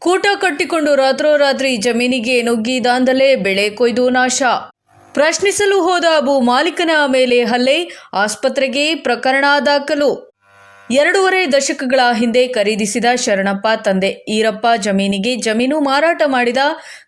ಕೂಟ ಕಟ್ಟಿಕೊಂಡು ರಾತ್ರೋರಾತ್ರಿ ಜಮೀನಿಗೆ ನುಗ್ಗಿ ದಾಂಧಲೆ ಬೆಳೆ ಕೊಯ್ದು ನಾಶ. ಪ್ರಶ್ನಿಸಲು ಹೋದ ಭೂ ಮಾಲೀಕನ ಮೇಲೆ ಹಲ್ಲೆ, ಆಸ್ಪತ್ರೆಗೆ ಪ್ರಕರಣ ದಾಖಲು. ಎರಡೂವರೆ ದಶಕಗಳ ಹಿಂದೆ ಖರೀದಿಸಿದ ಶರಣಪ್ಪ ತಂದೆ ಈರಪ್ಪ ಜಮೀನಿಗೆ ಜಮೀನು ಮಾರಾಟ ಮಾಡಿದ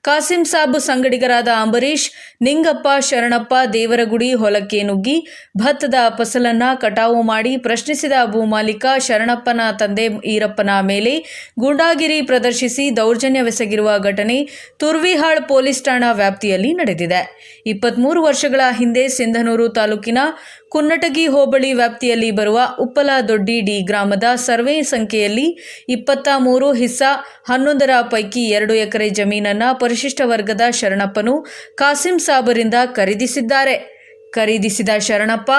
ಕಾಸಿಂ ಸಾಬ್ ಸಂಗಡಿಗರಾದ ಅಂಬರೀಷ್, ನಿಂಗಪ್ಪ ಶರಣಪ್ಪ ದೇವರಗುಡಿ ಹೊಲಕ್ಕೆ ನುಗ್ಗಿ ಭತ್ತದ ಫಸಲನ್ನ ಕಟಾವು ಮಾಡಿ ಪ್ರಶ್ನಿಸಿದ ಭೂಮಾಲೀಕ ಶರಣಪ್ಪನ ತಂದೆ ಈರಪ್ಪನ ಮೇಲೆ ಗೂಂಡಾಗಿರಿ ಪ್ರದರ್ಶಿಸಿ ದೌರ್ಜನ್ಯವೆಸಗಿರುವ ಘಟನೆ ತುರ್ವಿಹಾಳ್ ಪೊಲೀಸ್ ಠಾಣಾ ವ್ಯಾಪ್ತಿಯಲ್ಲಿ ನಡೆದಿದೆ. ಇಪ್ಪತ್ಮೂರು ವರ್ಷಗಳ ಹಿಂದೆ ಸಿಂಧನೂರು ತಾಲೂಕಿನ ಕುನ್ನಟಗಿ ಹೋಬಳಿ ವ್ಯಾಪ್ತಿಯಲ್ಲಿ ಬರುವ ಉಪ್ಪಲ ದೊಡ್ಡಿ ಡಿ ಗ್ರಾಮದ ಸರ್ವೆ ಸಂಖ್ಯೆಯಲ್ಲಿ ಇಪ್ಪತ್ತ ಮೂರು ಹಿಸ್ಸಾ ಹನ್ನೊಂದರ ಪೈಕಿ ಎರಡು ಎಕರೆ ಜಮೀನನ್ನು ಪರಿಶಿಷ್ಟ ವರ್ಗದ ಶರಣಪ್ಪನು ಕಾಸಿಂ ಸಾಬರಿಂದ ಖರೀದಿಸಿದ್ದಾರೆ. ಖರೀದಿಸಿದ ಶರಣಪ್ಪ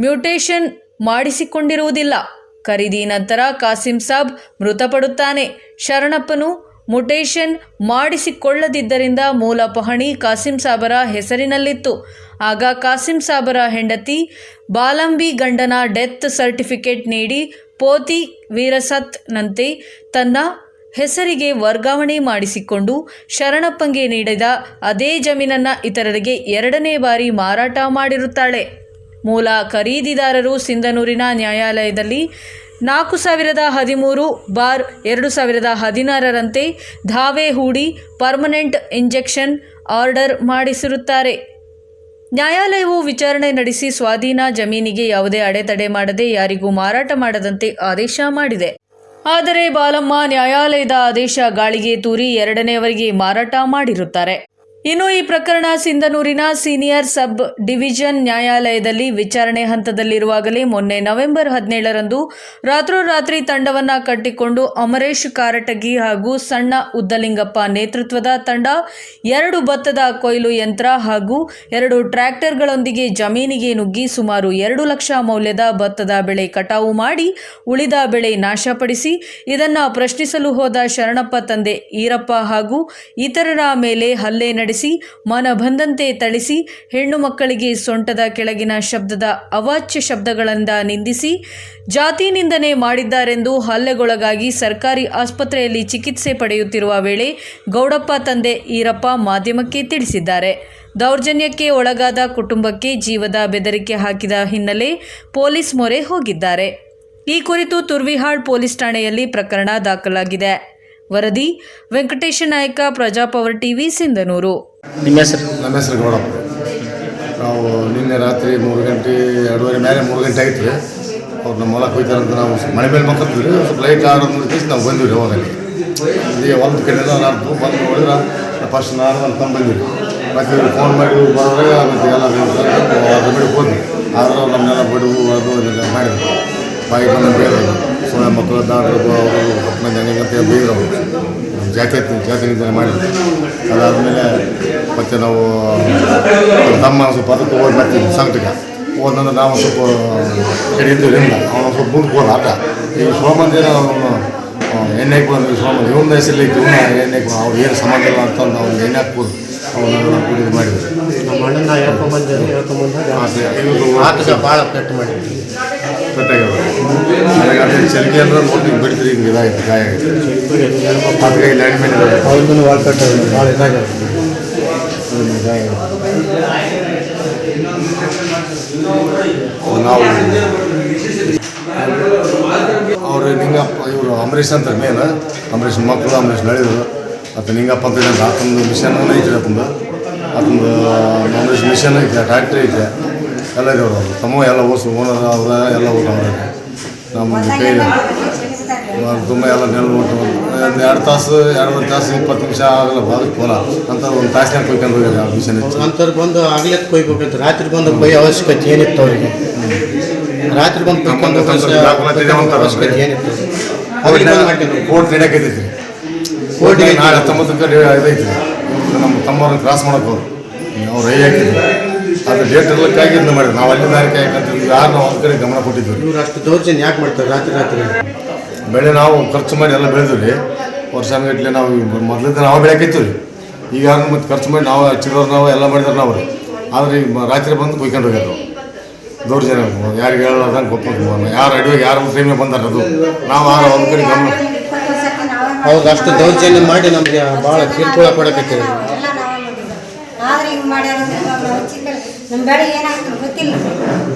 ಮ್ಯೂಟೇಷನ್ ಮಾಡಿಸಿಕೊಂಡಿರುವುದಿಲ್ಲ. ಖರೀದಿ ನಂತರ ಕಾಸಿಂ ಸಾಬ್ ಮೃತಪಡುತ್ತಾನೆ. ಶರಣಪ್ಪನು ಮುಟೇಷನ್ ಮಾಡಿಸಿಕೊಳ್ಳದಿದ್ದರಿಂದ ಮೂಲ ಪಹಣಿ ಕಾಸಿಂ ಸಾಬರ ಹೆಸರಿನಲ್ಲಿತ್ತು. ಆಗ ಕಾಸಿಂ ಸಾಬರ ಹೆಂಡತಿ ಬಾಲಂಬಿ ಗಂಡನ ಡೆತ್ ಸರ್ಟಿಫಿಕೇಟ್ ನೀಡಿ ಪೋತಿ ವೀರಸತ್ನಂತೆ ತನ್ನ ಹೆಸರಿಗೆ ವರ್ಗಾವಣೆ ಮಾಡಿಸಿಕೊಂಡು ಶರಣಪ್ಪಂಗೆ ನೀಡಿದ ಅದೇ ಜಮೀನನ್ನ ಇತರರಿಗೆ ಎರಡನೇ ಬಾರಿ ಮಾರಾಟ ಮಾಡಿರುತ್ತಾಳೆ. ಮೂಲ ಖರೀದಿದಾರರು ಸಿಂಧನೂರಿನ ನ್ಯಾಯಾಲಯದಲ್ಲಿ ನಾಲ್ಕು ಸಾವಿರದ ಹದಿಮೂರು ಬಾರ್ ಎರಡು ಸಾವಿರದ ಹದಿನಾರರಂತೆ ಧಾವೆ ಹೂಡಿ ಪರ್ಮನೆಂಟ್ ಇಂಜೆಕ್ಷನ್ ಆರ್ಡರ್ ಮಾಡಿಸಿರುತ್ತಾರೆ. ನ್ಯಾಯಾಲಯವು ವಿಚಾರಣೆ ನಡೆಸಿ ಸ್ವಾಧೀನ ಜಮೀನಿಗೆ ಯಾವುದೇ ಅಡೆತಡೆ ಮಾಡದೆ ಯಾರಿಗೂ ಮಾರಾಟ ಮಾಡದಂತೆ ಆದೇಶ ಮಾಡಿದೆ. ಆದರೆ ಬಾಲಮ್ಮ ನ್ಯಾಯಾಲಯದ ಆದೇಶ ಗಾಳಿಗೆ ತೂರಿ ಎರಡನೆಯವರಿಗೆ ಮಾರಾಟ ಮಾಡಿರುತ್ತಾರೆ. ಇನ್ನು ಈ ಪ್ರಕರಣ ಸಿಂಧನೂರಿನ ಸೀನಿಯರ್ ಸಬ್ ಡಿವಿಷನ್ ನ್ಯಾಯಾಲಯದಲ್ಲಿ ವಿಚಾರಣೆ ಹಂತದಲ್ಲಿರುವಾಗಲೇ ಮೊನ್ನೆ ನವೆಂಬರ್ ಹದಿನೇಳರಂದು ರಾತ್ರೋರಾತ್ರಿ ತಂಡವನ್ನ ಕಟ್ಟಿಕೊಂಡು ಅಮರೇಶ್ ಕಾರಟಗಿ ಹಾಗೂ ಸಣ್ಣ ಉದ್ದಲಿಂಗಪ್ಪ ನೇತೃತ್ವದ ತಂಡ ಎರಡು ಭತ್ತದ ಕೊಯ್ಲು ಯಂತ್ರ ಹಾಗೂ ಎರಡು ಟ್ರ್ಯಾಕ್ಟರ್ಗಳೊಂದಿಗೆ ಜಮೀನಿಗೆ ನುಗ್ಗಿ ಸುಮಾರು ಎರಡು ಲಕ್ಷ ಮೌಲ್ಯದ ಭತ್ತದ ಬೆಳೆ ಕಟಾವು ಮಾಡಿ ಉಳಿದ ಬೆಳೆ ನಾಶಪಡಿಸಿ ಇದನ್ನು ಪ್ರಶ್ನಿಸಲು ಹೋದ ಶರಣಪ್ಪ ತಂದೆ ಈರಪ್ಪ ಹಾಗೂ ಇತರರ ಮೇಲೆ ಹಲ್ಲೆ ನಡೆಸಿ, ಮನ ಬಂದಂತೆ ಥಳಿಸಿ ಹೆಣ್ಣು ಮಕ್ಕಳಿಗೆ ಸೊಂಟದ ಕೆಳಗಿನ ಶಬ್ದದ ಅವಾಚ್ಯ ಶಬ್ದಗಳಿಂದ ನಿಂದಿಸಿ ಜಾತಿ ನಿಂದನೆ ಮಾಡಿದ್ದಾರೆಂದು ಹಲ್ಲೆಗೊಳಗಾಗಿ ಸರ್ಕಾರಿ ಆಸ್ಪತ್ರೆಯಲ್ಲಿ ಚಿಕಿತ್ಸೆ ಪಡೆಯುತ್ತಿರುವ ವೇಳೆ ಗೌಡಪ್ಪ ತಂದೆ ಈರಪ್ಪ ಮಾಧ್ಯಮಕ್ಕೆ ತಿಳಿಸಿದ್ದಾರೆ. ದೌರ್ಜನ್ಯಕ್ಕೆ ಒಳಗಾದ ಕುಟುಂಬಕ್ಕೆ ಜೀವದ ಬೆದರಿಕೆ ಹಾಕಿದ ಹಿನ್ನೆಲೆ ಪೊಲೀಸ್ ಮೊರೆ ಹೋಗಿದ್ದಾರೆ. ಈ ಕುರಿತು ತುರ್ವಿಹಾಳ್ ಪೊಲೀಸ್ ಠಾಣೆಯಲ್ಲಿ ಪ್ರಕರಣ ದಾಖಲಾಗಿದೆ. ವರದಿ ವೆಂಕಟೇಶ ನಾಯಕ ಪ್ರಜಾಪವರ್ ಟಿವಿ ಸಿಂಧನೂರು. ನಿಮ್ಮ ಹೆಸರು? ನಮ್ಮ ಹೆಸರು ಗೌಡಪ್ಪ ನಾವು ನಿನ್ನೆ ರಾತ್ರಿ ಮೂರು ಗಂಟೆ ಎರಡೂವರೆ ಮೇಲೆ ಮೂರು ಗಂಟೆ ಆಯ್ತು. ರೀ ಅವ್ರು ನಮ್ಮ ಹೊಲಕ್ಕೆ ಅಂತ ನಾವು ಮನೆ ಮೇಲೆ ಮಕ್ಕಳಿದ್ವಿ ರೀ ಸ್ವಲ್ಪ ಲೈಟ್ ಆಡೋದು ಮುಗಿಸಿ ನಾವು ಬಂದಿವಿ ರೀ ಹೊಲದ ಕಡೆಲ್ಲ ನಾನು ಬಂದು ನೋಡಿದ್ರೆ ಫಸ್ಟ್ ನಾನು ಅಂತ ಬಂದಿವಿ ಮತ್ತು ಇವ್ರು ಫೋನ್ ಮಾಡಿ ಬರೋದ್ರೆ ಮತ್ತು ಎಲ್ಲ ಅದ್ರ ಬಿಡಿ ಹೋದ್ವಿ. ಆದರೂ ನಮ್ಮನ್ನೆಲ್ಲ ಬಡವು ಅದು ಮಾಡಿದ್ರು. ಬಾಯಿ ಬಂದು ಬೇರೆ ಸುಮ್ಮನೆ ಮಕ್ಕಳ ದಾಟರು ಅವರು ಹತ್ತು ಮಂದಿ ಹಂಗೆ ಅಂತ ಬೈದ್ರು ಅವರು ಜಾತಿ ಜಾತಿ ನಿಂದನೆ ಮಾಡಿದ್ರು. ಅದಾದಮೇಲೆ ಮತ್ತೆ ನಾವು ತಮ್ಮ ಸ್ವಲ್ಪ ಅದಕ್ಕೆ ಹೋಗಿ ಬರ್ತೀವಿ ಸಂಕಟಕ್ಕೆ ಹೋದಂದ್ರೆ ನಾವು ಸ್ವಲ್ಪ ಇಲ್ಲ ಅವನು ಸ್ವಲ್ಪ ಮುಂದೆ ಹೋದ ಆಟ. ಈ ಸೋಮಂದಿರ ಅವನು ಎಣ್ಣೆ ಹಾಕ್ಬೋದು ಸೋಮಂದಿ ಇವನ ಹೆಸರಲ್ಲಿ ಇವನ ಎಣ್ಣೆ ಅವ್ರು ಏನು ಸಂಬಂಧ ಇಲ್ಲ ಅಂತಂದು ಅವ್ನು ಎಣ್ಣೆ ಹಾಕ್ಬೋದು. ಅವನ್ನ ಕೂಡ ಇದು ಮಾಡಿದ್ರು. ನಮ್ಮ ಅಣ್ಣನ ಹೇಳ್ಕೊಂಬಂದೇವಿ ಹೇಳ್ಕೊಂಬಂದಾಗ ಆತಗೆ ಭಾಳ ಪೆಟ್ಟು ಮಾಡಿದ್ವಿ ಅಂದ್ರೆ ನೋಡಿ ಬಿಡ್ತೀರಿ ಹಿಂಗೆ ಇದಾಗಿತ್ತು ಗಾಯ ಆಗಿತ್ತು ಅದಕ್ಕೆ ಇಲ್ಲಿ ಎಣ್ಣೆ ಮೇಲೆ ಅವ್ರಿಗೂ ಭಾಳ ನಾವು ಅವರು ನಿಂಗಪ್ಪ ಇವರು ಅಂಬರೀಷ್ ಅಂತ ಮೇನ್ ಅಂಬರೀಷ್ ಮಕ್ಕಳು ಅಂಬರೀಷ್ ನಡೆದರು ಮತ್ತು ನಿಂಗಪ್ಪ ಅಂತ ಆತಂದು ಮಿಷನ್ ಐತೆ ಆತಂದು. ಆತಂದು ಅಂಬರೀಷ್ ಮಿಷನ್ ಐತೆ ಫ್ಯಾಕ್ಟ್ರಿ ಐತೆ. ಎಲ್ಲ ಅವರು ತಮ್ಮ ಎಲ್ಲ ಓಸು ಓನರ್ ಅವರ ಎಲ್ಲ ಊಟ ನಮ್ಮ ಕೈ ತುಂಬ ಎಲ್ಲ ನೆಲ್ಬಿಟ್ಟು ಊಟ ಒಂದು ಎರಡು ತಾಸು ಎರಡುವರೆ ತಾಸು ಇಪ್ಪತ್ತು ನಿಮಿಷ ಆಗಲ್ಲ ಬಾದಕ್ಕೆ ಪೋಲ ಅಂತ ಒಂದು ತಾಸಿನ ಕೊಯ್ಕೊಂಡು ಹೋಗಿದೆ ಆ ಮಿಷನ್ ಅಂಥವ್ರು ಬಂದು ಆಗ್ಲೇ ಕೊಯ್ಬೇಕಂತ ರಾತ್ರಿ ಬಂದು ಕೊಯ್ಯ ಅವಶ್ಯಕತೆ ಏನಿತ್ತು ಅವರಿಗೆ? ರಾತ್ರಿ ಬಂದು ಕೊಯ್ಕೊಂಡು. ಅವಶ್ಯಕತೆ ಏನಿತ್ತು? ಕೋರ್ಟ್ ಕೋರ್ಟ್ ನಡೆಯಕೈತಿ ಕೋರ್ಟಿಗೆ ನಾಳೆ ಹತ್ತೊಂಬತ್ತಕ್ಕೆ ಇದೈತಿ ಇವ್ರು ನಮ್ಮ ತಮ್ಮವ್ರನ್ನ ಕ್ರಾಸ್ ಮಾಡೋಕೆ ಅವ್ರು ನಾವು ರೈ ಹಾಕಿದ್ರು? ಅದು ಡೇಟ್ ಇರ್ಲಿಕ್ಕಾಗಿ ಇದನ್ನ ಮಾಡಿದ್ರು. ನಾವು ಅಲ್ಲಿ ದಾರಿಕೆ ಯಾಕಂತ ಯಾರು ನಾವು ಒಂದು ಕಡೆ ಗಮನ ಕೊಟ್ಟಿದ್ವಿ. ಇವ್ರು ಅಷ್ಟು ದೌರ್ಜನ್ಯ ಯಾಕೆ ಮಾಡ್ತಾರೆ ರಾತ್ರಿ ರಾತ್ರಿ? ಬೆಳೆ ನಾವು ಖರ್ಚು ಮಾಡಿ ಎಲ್ಲ ಬೆಳೆದ್ವಿ ರೀ. ವರ್ಷಾನುಗಟ್ಲೆ ನಾವು ಮೊದಲಿಂದ ನಾವು ಬೆಳೆಯಾಕಿತ್ತು ರೀ. ಈಗ ಮತ್ತೆ ಖರ್ಚು ಮಾಡಿ ನಾವು ಹಚ್ಚಿರೋರು ನಾವು ಎಲ್ಲ ಮಾಡಿದ್ರು ನಾವು ರೀ. ಆದ್ರೆ ಈಗ ರಾತ್ರಿ ಬಂದು ಕುಯ್ಕೊಂಡು ಹೋಗ್ಯಾರ ನಾವು ದೌರ್ಜನ್ಯ. ಯಾರಿಗೆ ಹೇಳೋದಂಗೆ ಗೊತ್ತ ಯಾರು ಅಡಿಗೆ ಯಾರು ಟೈಮಿಗೆ ಬಂದಾರ ಅದು. ನಾವು ಆರು ಒಂದು ಕಡೆ ಗಮನ ಅವಾಗ ಅಷ್ಟು ದೌರ್ಜನ್ಯ ಮಾಡಿ ನಮಗೆ ಭಾಳ ಕಿರುಕುಳ ಕೊಡಕತ್ತೀವಿ ಎಲ್ಲ ನಾವೇ ಮಾಡಿದ್ದು ಆದ್ರೆ ಹಿಂಗೆ ಮಾಡ್ಯಾರ ನಮ್ಮ ಬೆಳೆ ಏನಾಗುತ್ತೆ ಗೊತ್ತಿಲ್ಲ.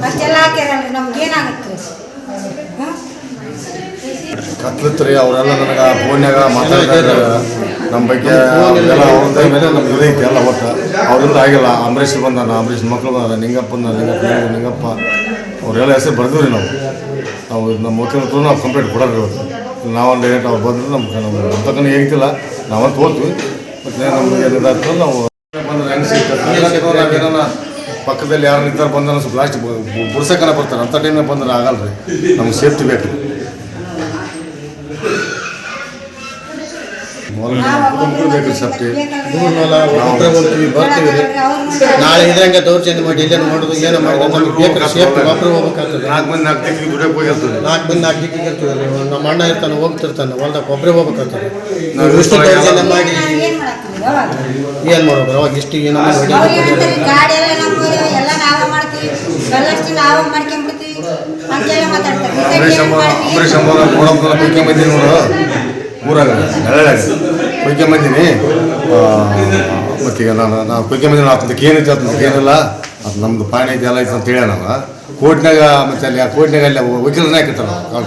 ಅಷ್ಟೆಲ್ಲ ಹಾಕ್ಯಾರಲ್ರಿ ನಮ್ಗೆ ಏನಾಗುತ್ತೆ? ಹ್ಞೂ ಕತ್ಲಿತ್ತು ರೀ ಅವರೆಲ್ಲ ನನಗೆ ಫೋನ್ಯಾಗ ಮಾತಾಡ್ತಾ ನಮ್ಮ ಬಗ್ಗೆ ಎಲ್ಲ ಅವ್ರದ್ದ ಮೇಲೆ ನಮ್ಗೆ ಇದೈತಿ ಎಲ್ಲ ಒಟ್ಟು. ಅವ್ರಿಂದ ಆಗಿಲ್ಲ. ಅಂಬರೀಷ್ ಬಂದಾನ ಅಂಬರೀಷ್ ಮಕ್ಕಳು ಬಂದಾರ ನಿಂಗಪ್ಪ ನಿಂಗಪ್ಪ ನಿಂಗಪ್ಪ ಅವರೆಲ್ಲ ಹೆಸರು ಬರ್ತೀವಿ ನಾವು. ನಾವು ನಮ್ಮ ವಕೀಲರು ನಾವು ಕಂಪ್ಲೇಂಟ್ ಕೊಡೋರು ಇವತ್ತು ನಾವೊಂದು ಡೈರೆಕ್ಟ್ ಅವ್ರು ಬಂದ್ರೆ ನಮ್ಗೆ ನಮ್ಮ ತಕ್ಕನ ಹೇಗಿಲ್ಲ ನಾವಂತ ಹೋದ್ವಿ ಮತ್ತು ನಮ್ಗೆ ಏನಿದಾಗ್ತದೆ ನಾವು ಬಂದ್ರೆ ಹೆಂಗೆ ಸಿಗ್ತದೆ. ಪಕ್ಕದಲ್ಲಿ ಯಾರು ನಿಂತಾರೆ ಬಂದ್ರೆ ಸ್ವಲ್ಪ ಲಾಸ್ಟ್ ಬುಡ್ಸಕ್ಕನ ಬರ್ತಾರೆ. ಅಂಥ ಟೈಮ್ನಾಗ ಬಂದ್ರೆ ಆಗಲ್ಲ ರೀ ನಮ್ಗೆ ಸೇಫ್ಟಿ ಬೇಕು. ಕುಟುಂಬಕ್ಕೂ ಬೇಕು ಸೇಫ್ಟಿ ದೂರನೆಲ್ಲ ಒಬ್ಬರೇ ಹೋಗ್ತೀವಿ ಬರ್ತೀವಿ ರೀ ನಾಳೆ ಇದ್ರಂಗೆ ದೌರ್ಜನ್ಯ ಮಾಡಿ ಇಲ್ಲೇನು ಮಾಡೋದು ಏನೋ ಮಾಡೋದು ನಮ್ಗೆ ಬೇಕಾದ್ರೆ ಸೇಫ್ಟಿ ಒಬ್ಬರು ಹೋಗ್ಬೇಕಾಗ್ತದೆ. ನಾಲ್ಕು ಮಂದಿ ನಾಲ್ಕು ತಿಂಗಳಿಗೆ ದುಡಿಯೋಕೆ ಹೋಗಿರ್ತದೆ ನಾಲ್ಕು ಮಂದಿ ನಾಲ್ಕು ದಿಕ್ಕಿಗೆ ಇರ್ತದೆ ನಮ್ಮ ಅಣ್ಣ ಇರ್ತಾನೆ ಹೋಗ್ತಿರ್ತಾನೆ ಹೊಲ್ದಾಗ ಒಬ್ಬರೇ ಹೋಗ್ಬೇಕಾಗ್ತದೆ. ನಾವು ನಾವು ಇಷ್ಟು ದೌರ್ಜನ್ಯ ಮಾಡಿ ಏನು ಮಾಡೋದು? ಅವಾಗ ಇಷ್ಟು ಏನು ಮಾಡ್ತೀವಿ. ಅಂಬರೀಷ್ ಅಮ್ಮ ಅಂಬರೀಷ್ ಅಮ್ಮ ಕುಯ್ಕೆ ನೋಡು. ಊರಾಗ ನೆರಳಾಗ ಕುಯ್ಕೆ ಬಂದೀನಿ ಮತ್ತೀಗ ನಾನು ನಾನು ಕುಯ್ಕೆ ಬಂದೀನಿ ಅದಕ್ಕೆ ಏನೈತೆ ಅದಕ್ಕೆ ಏನಿಲ್ಲ ಅದು ನಮ್ಮದು ಪಾಣಿ ಐತೆ ಎಲ್ಲ ಐತೆ ಅಂತ ಹೇಳ ನಾನು ಕೋರ್ಟ್ನಾಗ ಮತ್ತೆ ಅಲ್ಲಿ ಆ ಕೋರ್ಟ್ನಾಗ ಅಲ್ಲಿ ವಕೀಲರನ್ನ ಹಾಕಿರ್ತಾರೆ